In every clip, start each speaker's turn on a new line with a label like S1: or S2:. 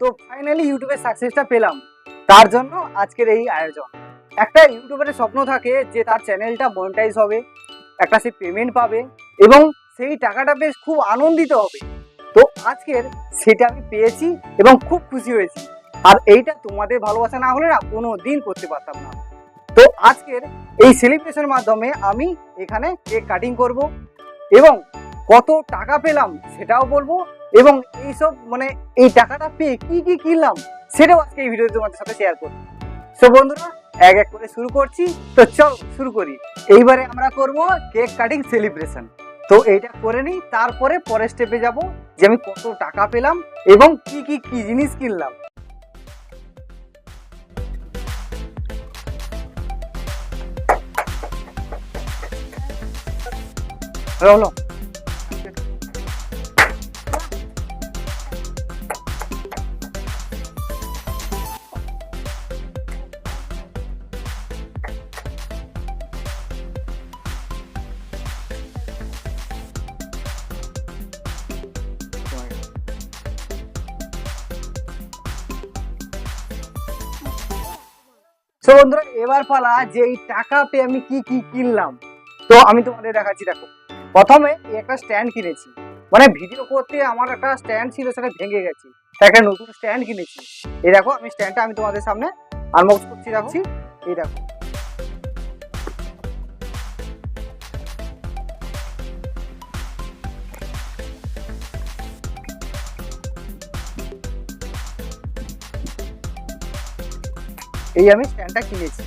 S1: তো ফাইনালি ইউটিউবের সাকসেসটা পেলাম। তার জন্য আজকের এই আয়োজন। একটা ইউটিউবারের স্বপ্ন থাকে যে তার চ্যানেলটা মনিটাইজ হবে, একটা সে পেমেন্ট পাবে এবং সেই টাকাটা বেশ খুব আনন্দিত হবে। তো আজকের সেটা আমি পেয়েছি এবং খুব খুশি হয়েছি। আর এইটা তোমাদের ভালোবাসা না হলে না কোনো দিন করতে পারতাম না। তো আজকের এই সেলিব্রেশনের মাধ্যমে আমি এখানে কেক কাটিং করব এবং কত টাকা পেলাম সেটাও বলব। এবং এইসব মানে এই টাকাটা পেয়ে কি কি কিনলাম, সেটাও আজকে এই ভিডিওতে তোমাদের সাথে শেয়ার করব। সো বন্ধুরা, এক এক করে শুরু করছি। তো চল শুরু করি। এইবারে আমরা করব কেক কাটিং সেলিব্রেশন তো এইটা করে নিই, তারপরে পরের স্টেপে যাব যে আমি কত টাকা পেলাম এবং কি কি কি জিনিস কিনলাম। হলো তো বন্ধুরা, এবার পালা যে এই টাকা পেয়ে আমি কি কি কিনলাম। তো, আমি তোমাদের দেখাচ্ছি, দেখো। প্রথমে একটা স্ট্যান্ড কিনেছি। মানে ভিডিও করতে আমার একটা স্ট্যান্ড ছিল, সেটা ভেঙে গেছে। একটা নতুন স্ট্যান্ড কিনেছি। এই দেখো, আমি স্ট্যান্ডটা আমি তোমাদের সামনে আনবক্স করছি রাখছি এই দেখো। এই আমি স্ট্যান্ডটা কিনেছি।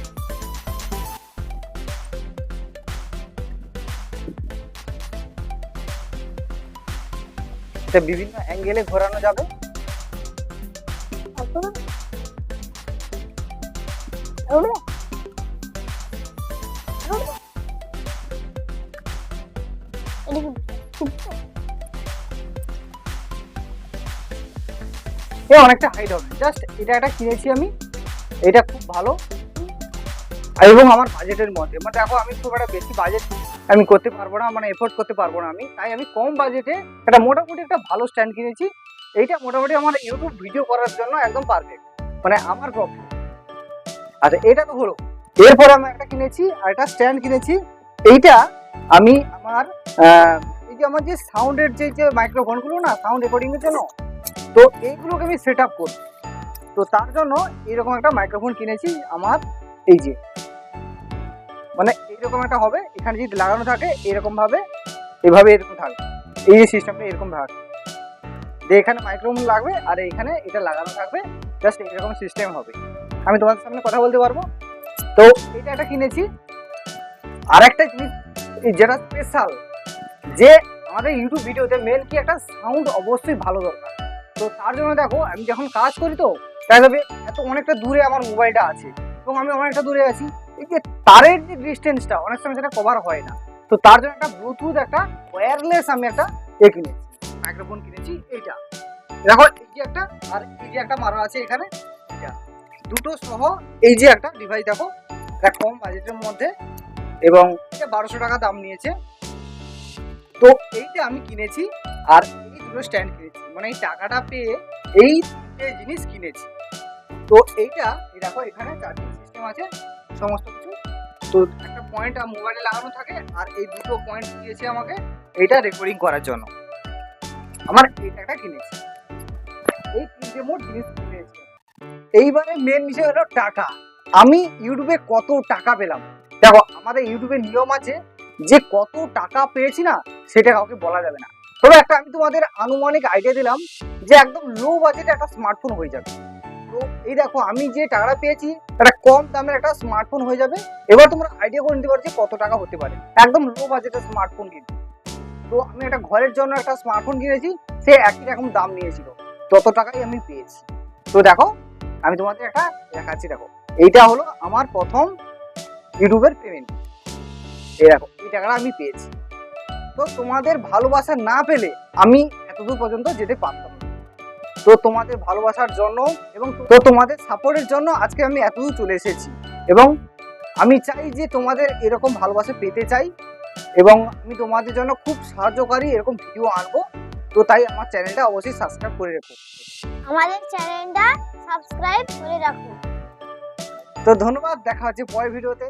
S1: এটা বিভিন্ন অ্যাঙ্গেলে ঘোরানো যাবে। অনেকটা হাইট হবে। জাস্ট এটা একটা কিনেছি আমি। এটা খুব ভালো। এবং আমার বাজেটের মধ্যে। মানে দেখো, আমি খুব একটা বেশি বাজেট আমি করতে পারব না মানে এফোর্ড করতে পারব না আমি। তাই আমি কম বাজেটে একটা মোটামুটি একটা ভালো স্ট্যান্ড কিনেছি। এইটা মোটামুটি আমার ইউটিউব ভিডিও করার জন্য একদম পারফেক্ট মানে আমার পক্ষে। আচ্ছা এটা তো হলো। এরপর আমি একটা কিনেছি, আর একটা স্ট্যান্ড কিনেছি। এইটা আমি আমার এই যে আমার যে সাউন্ডের যে যে মাইক্রোফোনগুলো না সাউন্ড রেকর্ডিং এর জন্য, তো এইগুলোকে আমি সেট আপ করব তো তার জন্য এরকম একটা মাইক্রোফোন কিনেছি আমার এই যে। মানে এইরকম একটা হবে, এখানে যদি লাগানো থাকে, এরকম ভাবে, এভাবে এরকম থাকবে এই যে সিস্টেমটা এরকম থাকবে যে এখানে মাইক্রোফোন লাগবে, আর এখানে এটা লাগানো থাকবে জাস্ট এরকম সিস্টেম হবে। আমি তোমাদের সামনে কথা বলতে পারব? তো এটা একটা কিনেছি। আর একটা জিনিস যেটা স্পেশাল যে আমাদের ইউটিউব ভিডিওতে মেন কি একটা সাউন্ড অবশ্যই ভালো দরকার। তো তার জন্য দেখো, আমি যখন কাজ করি তো দেখা যাবে এত অনেকটা দূরে আমার মোবাইলটা আছে এবং আমি অনেকটা দূরে আছি। এই যে তারের যে ডিস্টেন্সটা অনেক সময় সেটা কভার হয় না। তো তার জন্য একটা ব্লুটুথ একটা ওয়্যারলেস আমি একটা এ কিনেছি। মাইক্রোফোন কিনেছি, এইটা। দেখো, এই যে একটা, আর এই যে একটা মারা আছে এখানে এটা দুটো সহ এই যে একটা ডিভাইস দেখো, এটা কম বাজেটের মধ্যে এবং বারোশো টাকা দাম নিয়েছে। তো এইটা আমি কিনেছি, আর এই দুটো স্ট্যান্ড কিনেছি। মানে এই টাকাটা পেয়ে এই জিনিস কিনেছি। তো এইটা, এই দেখো, এখানে চার্জিং সিস্টেম আছে, সমস্ত কিছু। তো একটা পয়েন্ট মোবাইলে লাগানো থাকে, আর এই দুটো পয়েন্ট দিয়েছে আমাকে এটা রেকর্ডিং করার জন্য। আমার একটা কিনেছি। এই তিনটে মোট জিনিস কিনেছি এইবারে মেন বিষয় হলো টাকা। আমি ইউটিউবে কত টাকা পেলাম? দেখো, আমাদের ইউটিউবে নিয়ম আছে, যে কত টাকা পেয়েছি না, সেটা কাউকে বলা যাবে না। তবে একটা আমি তোমাদের আনুমানিক আইডিয়া দিলাম, যে একদম লো বাজেটে একটা স্মার্টফোন হয়ে যাবে। এই দেখো, আমি যে টাকাটা পেয়েছি একটা কম দামের একটা স্মার্টফোন হয়ে যাবে। এবার তোমরা আইডিয়া করে নিতে পারছ কত টাকা হতে পারে। একদম লো বাজেটের স্মার্টফোন কিন্তু। তো আমি একটা ঘরের জন্য একটা স্মার্টফোন কিনেছি, সে একই রকম দাম নিয়েছিল। তত টাকাই আমি পেয়েছি। তো দেখো, আমি তোমাদের একটা দেখাচ্ছি, দেখো। এইটা হলো আমার প্রথম ইউটিউবের পেমেন্ট এই দেখো, এই টাকাটা আমি পেয়েছি। তো তোমাদের ভালোবাসা না পেলে আমি এতদূর পর্যন্ত যেতে পারতাম তো তোমাদের ভালোবাসার জন্য এবং তো তোমাদের সাপোর্টের জন্য আজকে আমি এতদূর চলে এসেছি। এবং আমি চাই যে তোমাদের এরকম ভালোবাসা পেতে চাই এবং আমি তোমাদের জন্য খুব সাহায্যকারী এরকম ভিডিও আনব। তো তাই আমার চ্যানেলটা অবশ্যই সাবস্ক্রাইব করে রেখো।
S2: আমাদের চ্যানেলটা সাবস্ক্রাইব করে রাখুন
S1: তো ধন্যবাদ দেখা হচ্ছে পরের ভিডিওতে